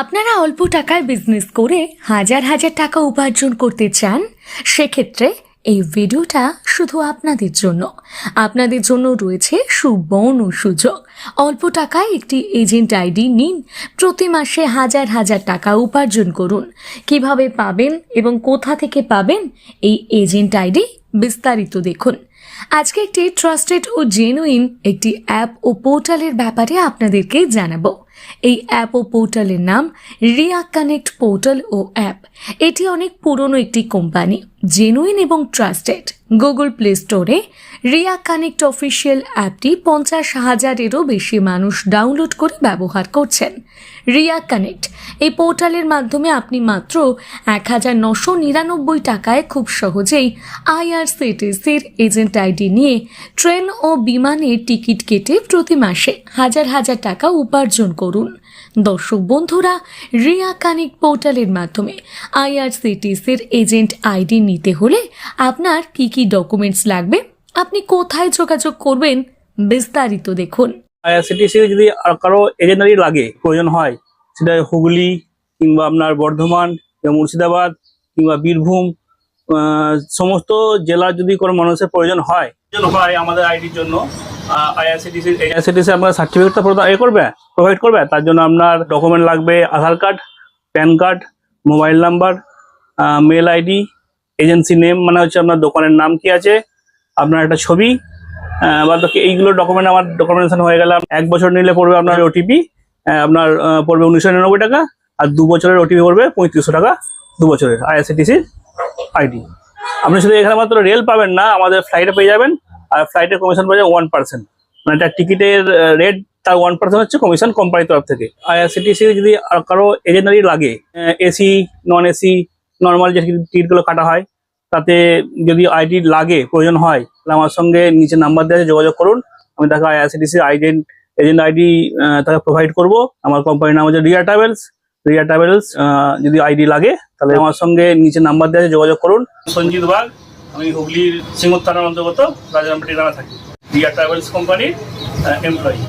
আপনারা অল্প টাকায় বিজনেস করে হাজার হাজার টাকা উপার্জন করতে চান, সেক্ষেত্রে এই ভিডিওটা শুধু আপনাদের জন্য। আপনাদের জন্য রয়েছে সুবর্ণ সুযোগ। অল্প টাকায় একটি এজেন্ট আইডি নিন, প্রতি মাসে হাজার হাজার টাকা উপার্জন করুন। কীভাবে পাবেন এবং কোথা থেকে পাবেন, এই এজেন্ট আইডি বিস্তারিত দেখুন। আজকে একটি ট্রাস্টেড ও জেনুইন একটি অ্যাপ ও পোর্টালের ব্যাপারে আপনাদেরকে জানাব। এই অ্যাপ ও পোর্টালের নাম রিয়া কানেক্ট পোর্টাল ও অ্যাপ এটি অনেক পুরনো একটি কোম্পানি জেনুইন এবং ট্রাস্টেড গুগল প্লে স্টোরে রিয়া কানেক্ট অফিসিয়াল অ্যাপটি পঞ্চাশ হাজারেরও বেশি মানুষ ডাউনলোড করে ব্যবহার করছেন। রিয়া কানেক্ট এই পোর্টালের মাধ্যমে আপনি মাত্র এক হাজার নশো নিরানব্বই টাকায় খুব সহজেই আইআরসিটিসির এজেন্ট আইডি নিয়ে ট্রেন ও বিমানের টিকিট কেটে প্রতি মাসে হাজার হাজার টাকা উপার্জন করুন। দর্শক বন্ধুরা, রিয়া কানেক্ট পোর্টালের মাধ্যমে আইআরসিটিসির এজেন্ট আইডি নিতে হলে আপনার কি কি ডকুমেন্টস লাগবে, আপনি কোথায় যোগাযোগ করবেন, বিস্তারিত দেখুন। আইআরসিটিসি যদি আর কারও এজেন্টারি লাগে, প্রয়োজন হয়, সেটা হুগলি কিংবা আপনার বর্ধমান, কিংবা মুর্শিদাবাদ, কিংবা বীরভূম সমস্ত জেলার যদি কোনো মানুষের প্রয়োজন হয় হয় আমাদের আইডির জন্য আইআরসিটিসি আপনার সার্টিফিকেটটা এ করবে? প্রোভাইড করবে? তার জন্য আপনার ডকুমেন্ট লাগবে, Aadhaar card PAN card mobile number mail ID agency name মানে হচ্ছে আপনার দোকানের নাম কি আছে, আপনার একটা ছবি এইগুলো ডকুমেন্ট আমার ডকুমেন্টেশন হয়ে গেলে এক বছর নিলে পড়বে আপনার ওটিপি আপনার পড়বে উনিশশো নিরানব্বই টাকা, আর দু বছরের ওটিপি পড়বে পঁয়ত্রিশশো টাকা দু বছরের আইআরসিটিসির আইডি আপনি শুধু এখানে মাত্র রেল পাবেন না, আমাদের ফ্লাইটে পেয়ে যাবেন। আর ফ্লাইটের কমিশন পাওয়া যায় ওয়ান পার্সেন্ট মানে একটা টিকিটের রেট তার ওয়ান পার্সেন্ট হচ্ছে কমিশন কোম্পানির তরফ থেকে। আইআরসিটিসি যদি আর কারও এজেন্টারি লাগে এসি নন এসি নর্মাল যে টিকিটগুলো কাটা হয়, তাতে যদি আইডি লাগে, প্রয়োজন হয়, তাহলে আমার সঙ্গে নিচে নাম্বার দেওয়া যোগাযোগ করুন। আমি তাকে আইআরসিটিসি আইডেন্ট এজেন্ট আইডি তাকে প্রোভাইড করব। আমার কোম্পানির নাম হচ্ছে রিয়া ট্রাভেলস রিয়া ট্রাভেলস যদি আইডি লাগে, তাহলে আমার সঙ্গে নিচে নাম্বার দেওয়া যোগাযোগ করুন। সঞ্জিত বাগ আমি হুগলির সিংহ থানার অন্তর্গত রাজারামপাটি থানা থাকি। বিআর ট্রাভেলস কোম্পানির এমপ্লয়ি